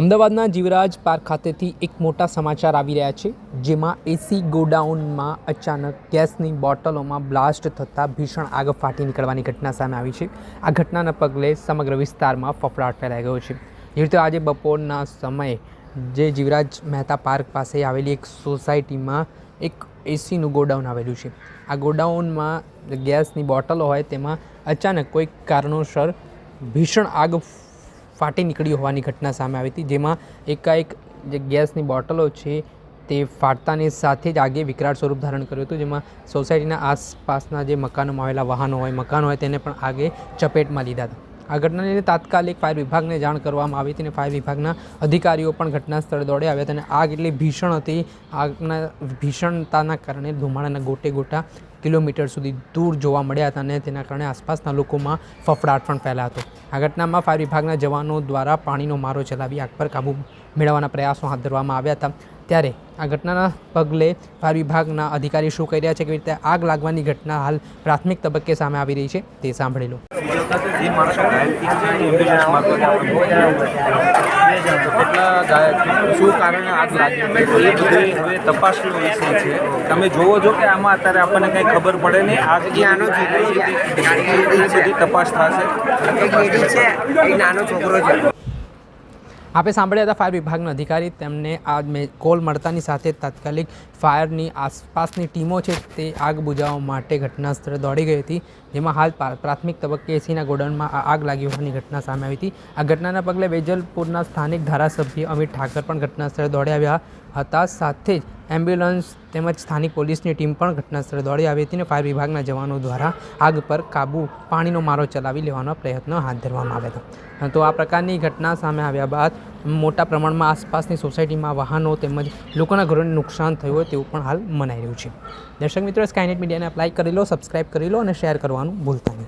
અમદાવાદના જીવરાજ પાર્ક ખાતેથી એક મોટા સમાચાર આવી રહ્યા છે, જેમાં એસી ગોડાઉનમાં અચાનક ગેસની બોટલોમાં બ્લાસ્ટ થતાં ભીષણ આગ ફાટી નીકળવાની ઘટના સામે આવી છે. આ ઘટનાના પગલે સમગ્ર વિસ્તારમાં ફફડાટ ફેલાઈ ગયો છે. જે રીતે આજે બપોરના સમયે જે જીવરાજ મહેતા પાર્ક પાસે આવેલી એક સોસાયટીમાં એક એસીનું ગોડાઉન આવેલું છે. આ ગોડાઉનમાં ગેસની બોટલો હોય તેમાં અચાનક કોઈક કારણોસર ભીષણ આગ ફાટી નીકળી હોવાની ઘટના સામે આવી હતી, જેમાં એકાએક જે ગેસની બોટલો છે તે ફાટતાની સાથે જ આગે વિકરાળ સ્વરૂપ ધારણ કર્યું હતું, જેમાં સોસાયટીના આસપાસના જે મકાનોમાં આવેલા વાહનો હોય, મકાનો હોય, તેને પણ આગે ચપેટમાં લીધા હતા. આ ઘટનાને તાત્કાલિક ફાયર વિભાગને જાણ કરવામાં આવી હતી અને ફાયર વિભાગના અધિકારીઓ પણ ઘટના સ્થળે દોડે આવ્યા હતા અને આગ એટલી ભીષણ હતી. આગના ભીષણતાના કારણે ધુમાડાના ગોટે ગોટા કિલોમીટર સુધી દૂર જોવા મળ્યા હતા અને તેના કારણે આસપાસના લોકોમાં ફફડાટ પણ ફેલાયો હતો. આ ઘટનામાં ફાયર વિભાગના જવાનો દ્વારા પાણીનો મારો ચલાવી આગ પર કાબૂ મેળવવાના પ્રયાસો હાથ ધરવામાં આવ્યા હતા. ત્યારે આ ઘટનાના પગલે ફાયર વિભાગના અધિકારી શું કહી રહ્યા છે? કેવી રીતે આગ લાગવાની ઘટના હાલ પ્રાથમિક તબક્કે સામે આવી રહી છે તે સાંભળી લો. જે માણસો ઘાયલ કેટલા ઘાયલ શું કારણે આગ લાગી એ બધી હવે તપાસનો વિષય છે. તમે જોવો છો કે આમાં અત્યારે આપણને કંઈ ખબર પડે નહીં. આગ નાનો છોકરો છે. બધી તપાસ થશે. નાનો છોકરો છે. આપે સાંભળ્યા હતા ફાયર વિભાગના અધિકારી. તેમને આ કોલ મળતાની સાથે તાત્કાલિક ફાયરની આસપાસની ટીમો છે તે આગ બુઝાવવા માટે ઘટના સ્થળે દોડી ગઈ હતી, જેમાં હાલ પ્રાથમિક તબક્કે એસીના ગોડાઉનમાં આગ લાગી હોવાની ઘટના સામે આવી હતી. આ ઘટનાના પગલે વેજલપુરના સ્થાનિક ધારાસભ્ય અમિત ઠાકર પણ ઘટના સ્થળે દોડી આવ્યા હતા. સાથે જ એમ્બ્યુલન્સ તેમજ સ્થાનિક પોલીસની ટીમ પણ ઘટના સ્થળે દોડી આવી હતી અને ફાયર વિભાગના જવાનો દ્વારા આગ પર કાબૂ પાણીનો મારો ચલાવી લેવાનો પ્રયત્ન હાથ ધરવામાં આવ્યો હતો. તો આ પ્રકારની ઘટના સામે આવ્યા બાદ મોટા પ્રમાણમાં આસપાસની સોસાયટીમાં વાહનો તેમજ લોકોના ઘરોને નુકસાન થયું હોય તેવું પણ હાલ મનાઈ રહ્યું છે. દર્શક મિત્રો સ્કાયનેટ મીડિયાને અપ્લાય કરી લો સબસ્ક્રાઇબ કરી લો અને શેર કરવાનું ભૂલતા નહીં.